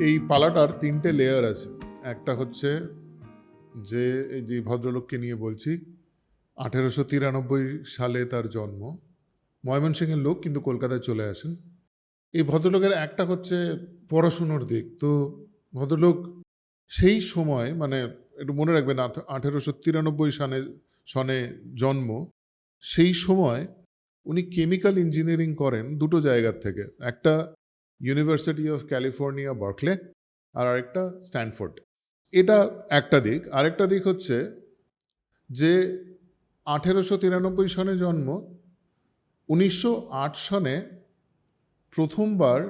এই পালাটার তিনটে লেয়ার আছে। একটা হচ্ছে যে, এই যে ভদ্রলোককে নিয়ে বলছি, আঠেরোশো তিরানব্বই সালে তার জন্ম। ময়মনসিংহের লোক কিন্তু কলকাতায় চলে আসেন। এই ভদ্রলোকের একটা হচ্ছে পড়াশুনোর দিক। তো ভদ্রলোক সেই সময় মানে একটু মনে রাখবেন আঠেরোশো তিরানব্বই সালে সনে জন্ম। সেই সময় উনি কেমিক্যাল ইঞ্জিনিয়ারিং করেন দুটো জায়গার থেকে। একটা ইউনিভার্সিটি অফ ক্যালিফোর্নিয়া বার্কলে আর আরেকটা স্ট্যানফোর্ড এটা একটা দিক। আরেকটা দিক হচ্ছে যে আঠেরোশো তিরানব্বই সনে জন্ম, উনিশশো আট সনে প্রথমবার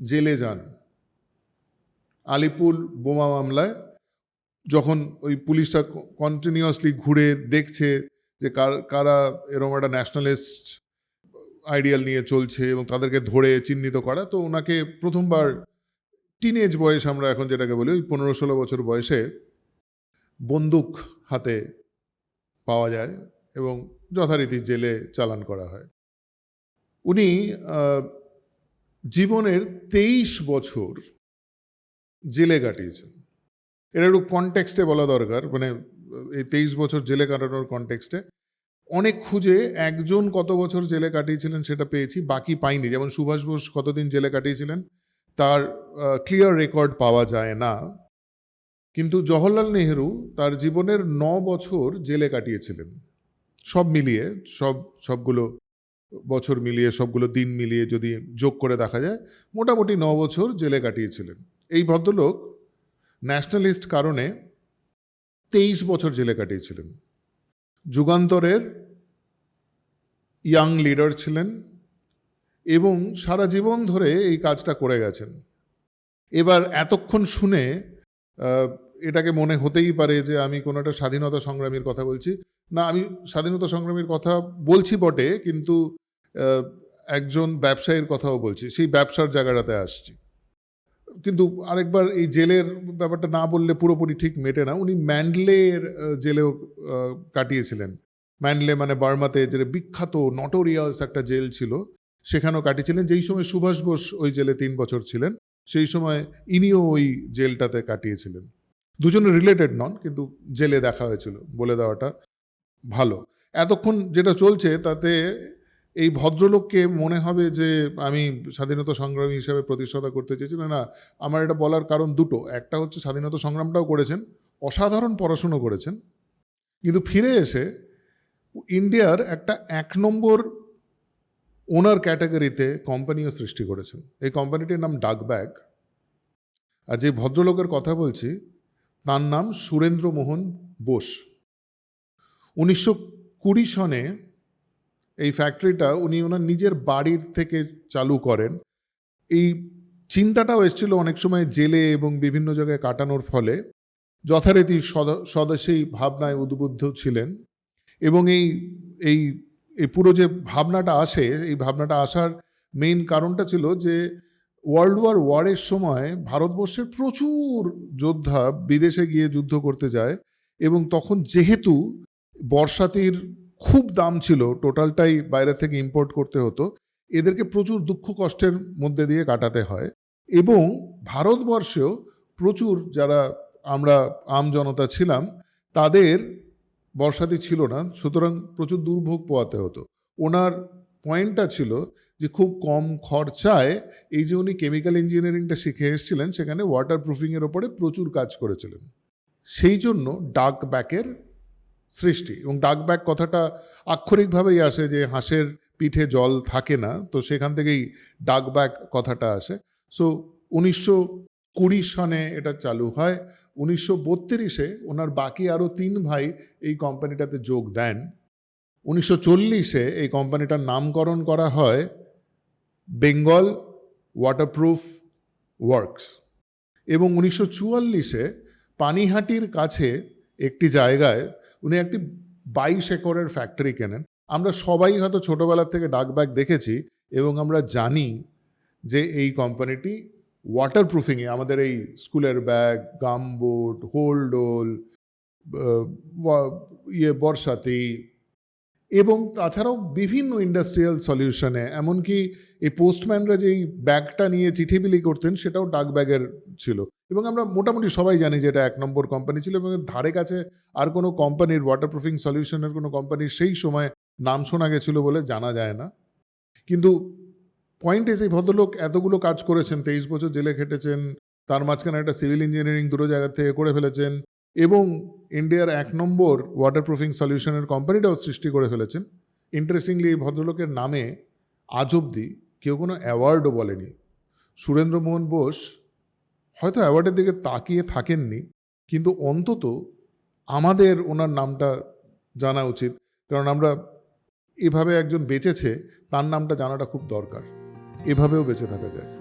জেলে যান আলিপুর বোমা মামলায়। যখন ওই পুলিশটা কন্টিনিউয়াসলি ঘুরে দেখছে যে কার, কারা এরকম একটা ন্যাশনালিস্ট আইডিয়াল নিয়ে চলছে এবং তাদেরকে ধরে চিহ্নিত করা, তো ওনাকে প্রথমবার টিনেজ বয়স আমরা এখন যেটাকে বলি, ওই পনেরো ষোলো বছর বয়সে বন্দুক হাতে পাওয়া যায় এবং যথারীতি জেলে চালান করা হয়। উনি জীবনের তেইশ বছর জেলে কাটিয়েছেন। এটা একটু কনটেক্সটে বলা দরকার মানে এই তেইশ বছর জেলে কাটানোর কনটেক্সটে অনেক খুঁজে একজন কত বছর জেলে কাটিয়েছিলেন সেটা পেয়েছি, বাকি পাইনি। যেমন সুভাষ বোস কতদিন জেলে কাটিয়েছিলেন, তার ক্লিয়ার রেকর্ড পাওয়া যায় না। কিন্তু জওহরলাল নেহেরু তার জীবনের ন বছর জেলে কাটিয়েছিলেন। সব মিলিয়ে, সব, সবগুলো বছর মিলিয়ে, সবগুলো দিন মিলিয়ে যদি যোগ করে দেখা যায়, মোটামুটি ন বছর জেলে কাটিয়েছিলেন। এই ভদ্রলোক ন্যাশনালিস্ট কারণে তেইশ বছর জেলে কাটিয়েছিলেন। যুগান্তরের ইয়াং লিডার ছিলেন এবং সারা জীবন ধরে এই কাজটা করে গেছেন। এবার এতক্ষণ শুনে এটাকে মনে হতেই পারে যে আমি কোনো একটা স্বাধীনতা সংগ্রামীর কথা বলছি। না, আমি স্বাধীনতা সংগ্রামীর কথা বলছি বটে, কিন্তু একজন ব্যবসায়ীর কথাও বলছি। সেই ব্যবসার জায়গাটাতে আসছি। কিন্তু আরেকবার এই জেলের ব্যাপারটা না বললে পুরোপুরি ঠিক মেটে না। উনি ম্যান্ডলের জেলেও কাটিয়েছিলেন। ম্যান্ডলে মানে বার্মাতে যে বিখ্যাত, নটোরিয়াস একটা জেল ছিল, সেখানেও কাটিয়েছিলেন। যেই সময় সুভাষ বোস ওই জেলে তিন বছর ছিলেন, সেই সময় ইনিও ওই জেলটাতে কাটিয়েছিলেন। দুজনে রিলেটেড নন, কিন্তু জেলে দেখা হয়েছিল, বলে দেওয়াটা ভালো। এতক্ষণ যেটা চলছে, তাতে এই ভদ্রলোককে মনে হবে যে আমি স্বাধীনতা সংগ্রামী হিসেবে প্রতিষ্ঠাতা করতে চেয়েছি। না আমার এটা বলার কারণ দুটো। একটা হচ্ছে স্বাধীনতা সংগ্রামটাও করেছেন, অসাধারণ পড়াশুনো করেছেন, কিন্তু ফিরে এসে ইন্ডিয়ার একটা এক নম্বর ওনার ক্যাটাগরিতে কোম্পানিও সৃষ্টি করেছেন। এই কোম্পানিটির নাম ডাকব্যাগ। আর যে ভদ্রলোকের কথা বলছি, তার নাম সুরেন্দ্র মোহন বোস। উনিশশো কুড়ি সনে এই ফ্যাক্টরিটা উনি ওনার নিজের বাড়ির থেকে চালু করেন। এই চিন্তাটাও এসেছিল অনেক সময় জেলে এবং বিভিন্ন জায়গায় কাটানোর ফলে। যথারীতি স্বদেশী ভাবনায় উদ্বুদ্ধ ছিলেন এবং এই এই এই পুরো যে ভাবনাটা আসে, এই ভাবনাটা আসার মেইন কারণটা ছিল যে ওয়ার্ল্ড ওয়ার ওয়ারের সময় ভারতবর্ষের প্রচুর যোদ্ধা বিদেশে গিয়ে যুদ্ধ করতে যায় এবং তখন যেহেতু বর্ষাতির খুব দাম ছিল, টোটালটাই বাইরে থেকে ইম্পোর্ট করতে হতো। এদেরকে প্রচুর দুঃখ কষ্টের মধ্যে দিয়ে কাটাতে হয় এবং ভারতবর্ষেও প্রচুর যারা আমরা আম জনতা ছিলাম, তাদের বর্ষাতি ছিল না, সুতরাং প্রচুর দুর্ভোগ পোয়াতে হতো। ওনার পয়েন্টটা ছিল যে খুব কম খরচায় এই যে উনি কেমিক্যাল ইঞ্জিনিয়ারিংটা শিখে এসেছিলেন, সেখানে ওয়াটার প্রুফিংয়ের ওপরে প্রচুর কাজ করেছিলেন। সেই জন্য ডাক ব্যাকের সৃষ্টি এবং ডাক ব্যাক কথাটা আক্ষরিকভাবেই আসে যে হাঁসের পিঠে জল থাকে না, তো সেখান থেকেই ডাক ব্যাক কথাটা আসে। সো উনিশশো কুড়ি সনে এটা চালু হয়। উনিশশো বত্রিশে ওনার বাকি আরও তিন ভাই এই কোম্পানিটাতে যোগ দেন। উনিশশো চল্লিশে এই কোম্পানিটার নামকরণ করা হয় বেঙ্গল ওয়াটারপ্রুফ ওয়ার্কস এবং উনিশশো চুয়াল্লিশে পানিহাটির কাছে একটি জায়গায় উনি একটি বাইশ একরের ফ্যাক্টরি কেনেন। আমরা সবাই হয়তো ছোটোবেলার থেকে ডাক ব্যাগ দেখেছি এবং আমরা জানি যে এই কোম্পানিটি ওয়াটার প্রুফিংয়ে আমাদের এই স্কুলের ব্যাগ গামবুট হোল্ডোল ইয়ে বর্ষাতি এবং তাছাড়াও বিভিন্ন ইন্ডাস্ট্রিয়াল সলিউশনে এমনকি এই পোস্টম্যানরা যেই ব্যাগটা নিয়ে চিঠি বিলি করতেন, সেটাও ডাক ব্যাগের ছিল। এবং আমরা মোটামুটি সবাই জানি যে এটা এক নম্বর কোম্পানি ছিল এবং ধারে কাছে আর কোনো কোম্পানির ওয়াটারপ্রুফিং সলিউশনের কোনো কোম্পানির সেই সময় নাম শোনা গেছিল বলে জানা যায় না। কিন্তু পয়েন্ট এসে ভদ্রলোক এতগুলো কাজ করেছেন, তেইশ বছর জেলে খেটেছেন, তার মাঝখানে একটা সিভিল ইঞ্জিনিয়ারিং দুটো জায়গা থেকে করে ফেলেছেন এবং ইন্ডিয়ার এক নম্বর ওয়াটারপ্রুফিং সলিউশনের কোম্পানিটাও সৃষ্টি করে ফেলেছেন। ইন্টারেস্টিংলি এই ভদ্রলোকের নামে আজ অবধি কেউ কোনো অ্যাওয়ার্ডও বলেনি। সুরেন্দ্রমোহন বোস হয়তো অ্যাওয়ার্ডের দিকে তাকিয়ে থাকেননি, কিন্তু অন্তত আমাদের ওনার নামটা জানা উচিত। কারণ আমরা এভাবে একজন বেঁচেছে, তার নামটা জানাটা খুব দরকার। এভাবেও বেঁচে থাকা যায়।